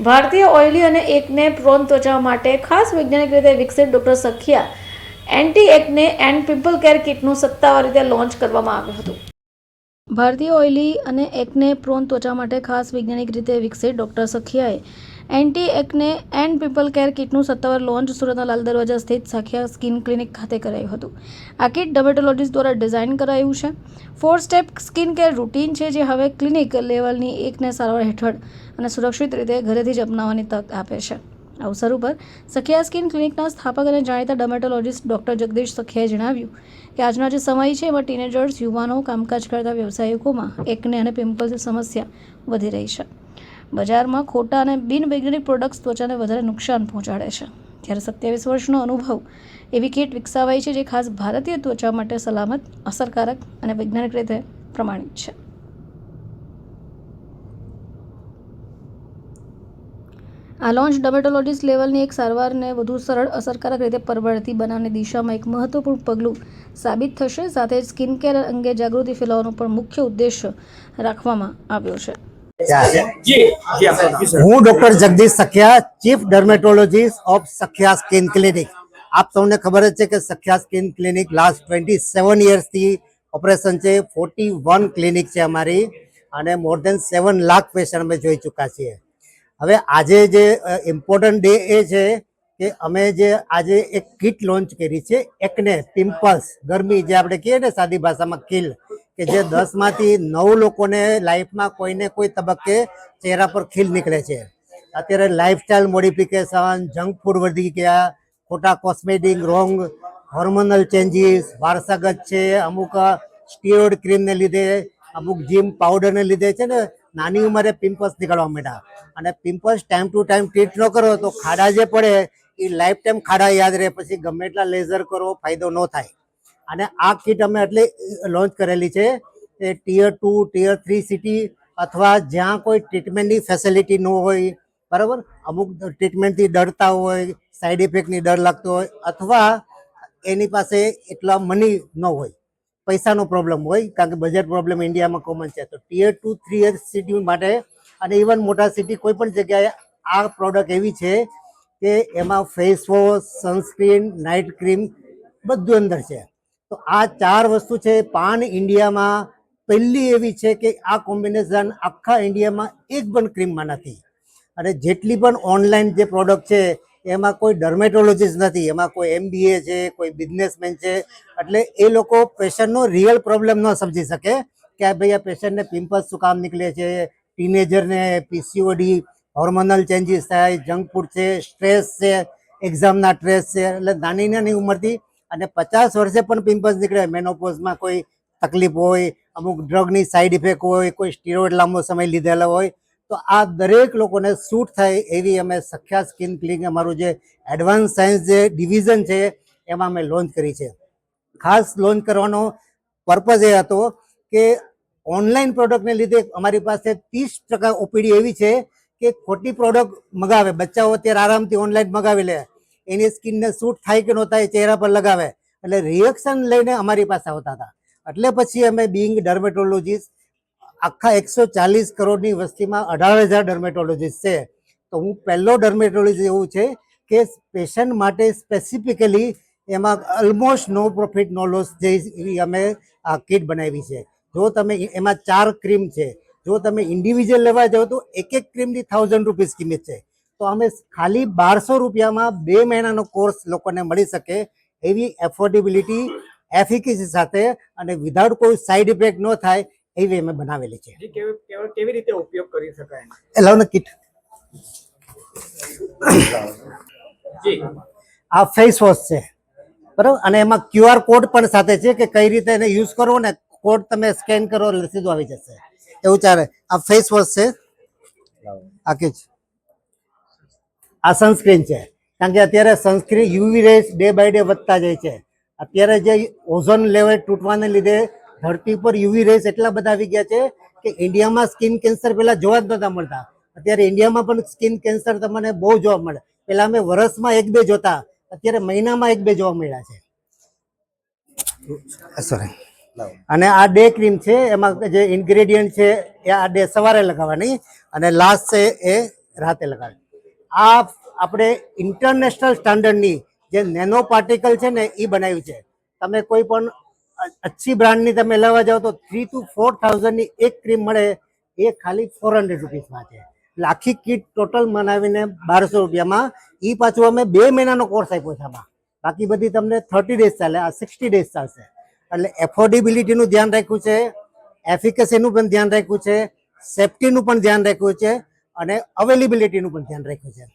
ભારતીય ઓઇલી અને એકને પ્રોન ત્વચા માટે ખાસ વૈજ્ઞાનિક રીતે વિકસિત doctor Sakhiya anti acne and pimple care કિટનું સત્તાવાર રીતે લોન્ચ કરવામાં આવ્યું હતું. ભારતીય ઓઇલી અને એકને પ્રોન ત્વચા માટે ખાસ વૈજ્ઞાનિક રીતે વિકસિત doctor સખિયાએ anti acne and pimple care કિટનું સત્તાવાર લોન્ચ સુરતના લાલ દરવાજા સ્થિત સખિયા સ્કિન ક્લિનિક ખાતે કરાયું હતું. આ કિટ ડર્મેટોલોજીસ્ટ દ્વારા ડિઝાઇન કરાયું છે. Four step skin care routine છે જે હવે ક્લિનિક લેવલની એકને સારવાર હેઠળ અને સુરક્ષિત રીતે ઘરેથી જ અપનાવવાની તક આપે છે. અવસર ઉપર સખિયા સ્કિન ક્લિનિકના સ્થાપક અને જાણીતા ડર્મેટોલોજીસ્ટ ડોક્ટર જગદીશ સખિયાએ જણાવ્યું કે આજનો જે સમય છે એમાં ટીનેજર્સ, યુવાનો, કામકાજ કરતા વ્યવસાયિકોમાં એકને અને પિમ્પલ્સની સમસ્યા વધી રહી છે. બજારમાં ખોટા અને બિનવૈજ્ઞાનિક પ્રોડક્ટ્સ ત્વચાને વધારે નુકસાન પહોંચાડે છે. જ્યારે સત્યાવીસ વર્ષનો અનુભવ એવી કીટ વિકસાવાઈ છે જે ખાસ ભારતીય ત્વચા માટે સલામત, અસરકારક અને વૈજ્ઞાનિક રીતે પ્રમાણિત છે. આ લોન્ચ ડર્મેટોલોજીસ્ટ લેવલની એક સારવારને વધુ સરળ, અસરકારક રીતે પરવડતી બનાવવાની દિશામાં એક મહત્વપૂર્ણ પગલું સાબિત થશે. સાથે જ સ્કિન કેર અંગે જાગૃતિ ફેલાવવાનો પણ મુખ્ય ઉદ્દેશ રાખવામાં આવ્યો છે. હું doctor Jagdish Sakhiya chief dermatologist of Sakhiya skin clinic. આપ સૌને ખબર જ છે કે Sakhiya skin clinic last twenty seven યર્સથી operation છે. ફોર્ટી વન ક્લિનિક છે અમારી અને more than seven lakh patient અમે જોઈ ચૂક્યા છીએ. હવે આજે જે ઇમ્પોર્ટન્ટ ડે એ છે કે અમે જે આજે એક કિટ લોન્ચ કરી છે, એકને પિમ્પલ્સ ગરમી જે આપણે કહીએ ને સાદી ભાષામાં કિલ કે જે દસમાંથી નવ લોકોને લાઈફમાં કોઈને કોઈ તબક્કે ચહેરા પર ખીલ નીકળે છે. અત્યારે લાઈફસ્ટાઈલ મોડિફિકેશન જંક ફૂડ વધી ગયા, ખોટા કોસ્મેટિક રોંગ હોર્મોનલ ચેન્જીસ વારસાગત છે, અમુક સ્ટીરોડ ક્રીમને લીધે, અમુક જીમ પાવડરને લીધે છે ને નાની ઉંમરે પિમ્પલ્સ નીકળવા માંડ્યા. અને pimples time to time treat ન કરો તો ખાડા જે પડે એ લાઈફ ટાઈમ ખાડા યાદ રહે, પછી ગમે એટલા લેઝર કરો ફાયદો ન થાય. અને આ કીટ અમે એટલે લોન્ચ કરેલી છે, એ tier two tier three city અથવા જ્યાં કોઈ ટ્રીટમેન્ટની ફેસિલિટી ન હોય, બરાબર? અમુક ટ્રીટમેન્ટથી ડરતા હોય સાઈડ ઇફેક્ટની ડર લાગતો હોય, અથવા એની પાસે એટલા મની ન હોય, પૈસાનો પ્રોબ્લેમ હોય, કારણ કે બજેટ પ્રોબ્લેમ ઇન્ડિયામાં કોમન છે. તો ટીયર ટુ થ્રી સિટી માટે, અને ઇવન મોટા સિટી કોઈ પણ જગ્યાએ આ પ્રોડક્ટ એવી છે કે એમાં face wash sunscreen night cream બધું અંદર છે. તો આ ચાર વસ્તુ છે, પાન ઇન્ડિયામાં પહેલી એવી છે કે આ કોમ્બિનેશન આખા ઇન્ડિયામાં એક પણ ક્રીમમાં નથી. અને જેટલી પણ ઓનલાઈન જે પ્રોડક્ટ છે, એમાં કોઈ ડર્મેટોલોજીસ્ટ નથી, એમાં કોઈ એમબીએ છે, કોઈ બિઝનેસમેન છે, એટલે એ લોકો પેશન્ટનો રિયલ પ્રોબ્લેમ ન સમજી શકે કે ભાઈ આ પેશન્ટને પિમ્પલ્સ શું કામ નીકળે છે ટીનેજરને પીસીઓડી હોર્મોનલ ચેન્જીસ થાય જંક ફૂડ છે સ્ટ્રેસ છે એક્ઝામના સ્ટ્રેસ છે, એટલે નાની નાની ઉંમરથી અને પચાસ વર્ષે પણ પિમ્પલ્સ નીકળે. મેનોપોઝમાં કોઈ તકલીફ હોય, અમુક ડ્રગની સાઈડ ઇફેક્ટ હોય, કોઈ સ્ટીરોઇડ લાંબો સમય લીધેલો હોય, તો આ દરેક લોકોને સૂટ થાય એવી અમે સખ્યા સ્કિન ક્લિનિક અમારું જે એડવાન્સ સાયન્સ જે ડિવિઝન છે, એમાં અમે લોન્ચ કરી છે. ખાસ લોન્ચ કરવાનો પર્પઝ એ હતો કે ઓનલાઈન પ્રોડક્ટને લીધે અમારી પાસે ત્રીસ ટકા ઓપીડી એવી છે કે ખોટી પ્રોડક્ટ મગાવે. બચ્ચાઓ અત્યારે આરામથી ઓનલાઈન મગાવી લે. એની સ્કિનને સૂટ થાય કે ન થાય ચહેરા પર લગાવે. એટલે રિએક્શન લઈને અમારી પાસે આવતા હતા. એટલે પછી અમે બિંગ ડર્મેટોલોજીસ્ટ આખા એકસો ચાલીસ કરોડની વસ્તીમાં અઢાર હજાર ડર્મેટોલોજીસ્ટ છે. તો હું પહેલો ડર્મેટોલોજી એવું છે કે પેશન્ટ માટે સ્પેસિફિકલી એમાં almost no profit no loss જે અમે આ કીટ બનાવી છે. જો તમે એમાં ચાર ક્રીમ છે. જો તમે ઇન્ડિવિજ્યુઅલ લેવા જાઓ તો એક એક ક્રીમની થાઉઝન્ડ રૂપીસ કિંમત છે. તો અમે ખાલી બારસો રૂપિયામાં બે મહિનાનો કોર્સ લોકોને મળી શકે એવી એફોર્ડેબિલિટી એફિકસી સાથે અને વિધાઉટ કોઈ સાઈડ ઇફેક્ટ ન થાય એવી અમે બનાવેલી છે. કેવી રીતે ઉપયોગ કરી શકાય એનો? એ લાવો ને કિટ. આ ફેસ વોશ છે. બરાબર? અને એમાં ક્યુઆર કોડ પણ સાથે છે કે કઈ રીતે એને યુઝ કરવો ને કોડ તમે સ્કેન કરો સીધું આવી જશે. એવું ચાલે આ ફેસ વોશ છે? આખી જ આ સનસ્ક્રીન છે. કારણ કે અત્યારે sunscreen UV rays day by day વધતા જાય છે. અત્યારે જે ઓઝોન લેવલ તૂટવાને લીધે ધરતી પર યુવી રેસ એટલા બધા આવી ગયા છે કે ઇન્ડિયામાં સ્કિન કેન્સર પહેલાં જોવા જ નતા મળતા. અત્યારે ઇન્ડિયામાં પણ સ્કિન કેન્સર તમને બહુ જોવા મળે. પહેલાં અમે વર્ષમાં એક બે જોતા. અત્યારે મહિનામાં એક બે જોવા મળ્યા છે. સોરી અને આ ડે ક્રીમ છે, એમાં જે ઇન્ગ્રેડિયન્ટ છે, એ આ ડે સવારે લગાવવાની અને લાસ્ટ છે એ રાતે લગાવવાની. આ આપણે ઇન્ટરનેશનલ સ્ટાન્ડર્ડની જે નેનો પાર્ટિકલ છે ને એ બનાવ્યું છે. તમે કોઈ પણ અચ્છી બ્રાન્ડની તમે લેવા જાઓ તો થ્રી ટુ ફોર થાઉઝન્ડની એક ક્રીમ મળે, એ ખાલી ફોર હંડ્રેડ રૂપીસમાં છે. એટલે આખી કીટ ટોટલ બનાવીને બારસો રૂપિયામાં એ પાછું અમે બે મહિનાનો કોર્સ આપ્યો છે આમાં. બાકી બધી તમને થર્ટી ડેઝ ચાલે, આ સિક્સટી ડેઝ ચાલશે. એટલે એફોર્ડેબિલિટીનું ધ્યાન રાખ્યું છે એફિકસીનું પણ ધ્યાન રાખ્યું છે સેફટીનું પણ ધ્યાન રાખ્યું છે અને અવેલેબિલિટીનું પણ ધ્યાન રાખ્યું છે.